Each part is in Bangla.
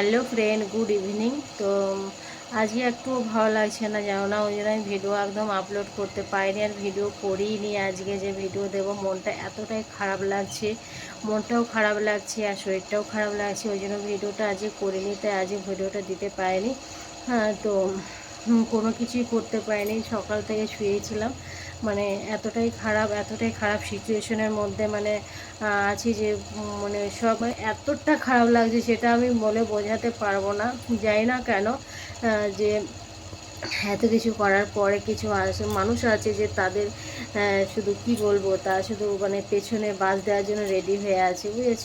Hello friend, good evening. তো, আজকে একটু ভালো লাগছে না, জানো না? ওই জন্য আমি ভিডিও একদম আপলোড করতে পারিনি আর ভিডিও করিনি। আজকে যে ভিডিও দেবো, মনটা এতটাই খারাপ লাগছে। মনটাও খারাপ লাগছে আর শরীরটাও খারাপ লাগছে। ওই জন্য ভিডিওটা আজকে করিনি, তাই আজকে ভিডিওটা দিতে পারিনি। হ্যাঁ তো, কোনো কিছুই করতে পারিনি। সকাল থেকে শুয়েছিলাম। মানে এতটাই খারাপ এতটাই খারাপ সিচুয়েশনের মধ্যে মানে আছি যে মানে সব এতটা খারাপ লাগছে সেটা আমি বলে বোঝাতে পারব না। জানি না কেন যে এত কিছু করার পরে কিছু আছে- মানুষ আছে যে তাদের শুধু কি বলব, তা শুধু মানে পেছনে বাস দেওয়ার জন্য রেডি হয়ে আছে, বুঝেছ?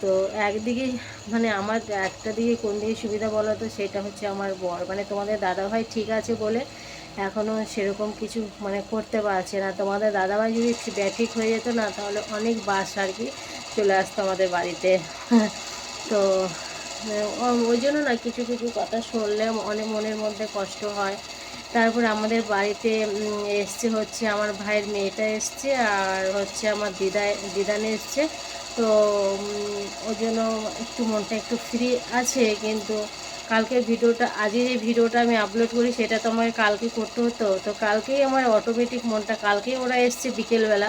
তো একদিকে মানে আমার একটা দিকে কোন দিকে সুবিধা বলো তো, সেটা হচ্ছে আমার বর। মানে তোমাদের দাদাভাই ঠিক আছে বলে এখনও সেরকম কিছু মানে করতে পারছে না। তোমাদের দাদাভাই যদি ব্যাঠিক হয়ে যেত না, তাহলে অনেক বাস আর কি চলে আসতো আমাদের বাড়িতে। তো ওই জন্য না কিছু কিছু কথা শুনলে অনেক মনের মধ্যে কষ্ট হয়। তারপর আমাদের বাড়িতে এসছে হচ্ছে আমার ভাইয়ের মেয়েটা এসছে আর হচ্ছে আমার দিদা, দিদানে এসছে। তো ওই জন্য একটু মনটা একটু ফ্রি আছে, কিন্তু কালকে ভিডিওটা আজকে যে ভিডিওটা আমি আপলোড করি, সেটা তো আমাকে কালকে করতে হতো। তো কালকেই আমার অটোমেটিক মনটা, কালকেই ওরা এসছে বিকেলবেলা।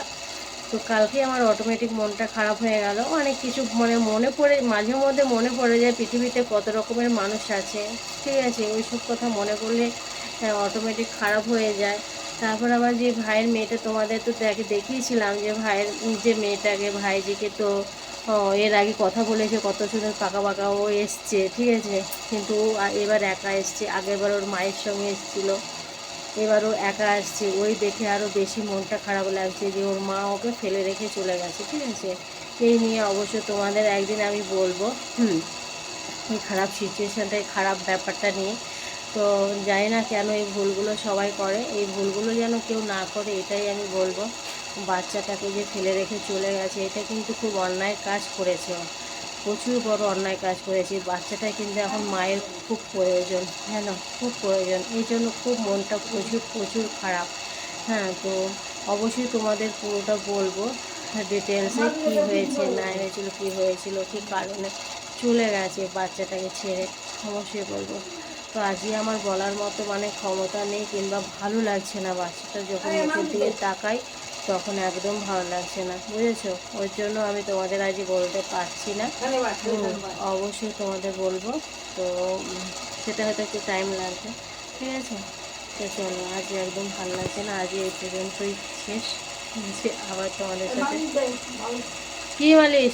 তো কালকেই আমার অটোমেটিক মনটা খারাপ হয়ে গেল। অনেক কিছু মানে মনে পড়ে, মাঝে মধ্যে মনে পড়ে যায় পৃথিবীতে কত রকমের মানুষ আছে। ঠিক আছে ওই সব কথা মনে করলে অটোমেটিক খারাপ হয়ে যায়। তারপর আবার যে ভাইয়ের মেয়েটা তোমাদের তো দেখে, দেখিয়েছিলাম যে ভাইয়ের যে মেয়েটাকে, ভাইজিকে তো এর আগে কথা বলেছে কত সুন্দর পাকা পাকা ও এসছে, ঠিক আছে? কিন্তু এবার একা এসছে, আগেরবার ওর মায়ের সঙ্গে এসেছিল। এবারও একা আসছে, ওই দেখে আরও বেশি মনটা খারাপ লাগছে যে ওর মা ওকে ফেলে রেখে চলে গেছে, ঠিক আছে? এই নিয়ে অবশ্য তোমাদের একদিন আমি বলব, হুম, এই খারাপ সিচুয়েশানটাই খারাপ ব্যাপারটা নিয়ে। তো জানি না কেন এই ভুলগুলো সবাই করে, এই ভুলগুলো যেন কেউ না করে, এটাই আমি বলব। বাচ্চাটাকে যে ফেলে রেখে চলে গেছে, এটা কিন্তু খুব অন্যায় কাজ করেছে। প্রচুর বড় অন্যায় কাজ করেছে। বাচ্চাটা কিন্তু এখন মায়ের খুব প্রয়োজন হ্যাঁ না? খুব প্রয়োজন। এই জন্য খুব মনটা প্রচুর প্রচুর খারাপ। হ্যাঁ তো অবশ্যই তোমাদের পুরোটা বলব। ডিটেলসে কী হয়েছে, না হয়েছিল, কী হয়েছিল, কী কারণে চলে গেছে বাচ্চাটাকে ছেড়ে, অবশ্যই বলব। তো আজই আমার বলার মতো মানে ক্ষমতা নেই কিংবা ভালো লাগছে না বাচ্চাটা যখন মুখের দিকে তাকাই তখন একদম ভালো লাগছে না বুঝেছ? ওই জন্য আমি তোমাদের আজই বলতে পারছি না। অবশ্যই তোমাদের বলব। তো সেটা হয়তো একটু টাইম লাগবে। ঠিক আছে? তো চলো আজ একদম ভালো লাগছে না আজ এই পর্যন্তই শেষ। যে আবার তোমাদের সাথে কী মালিশ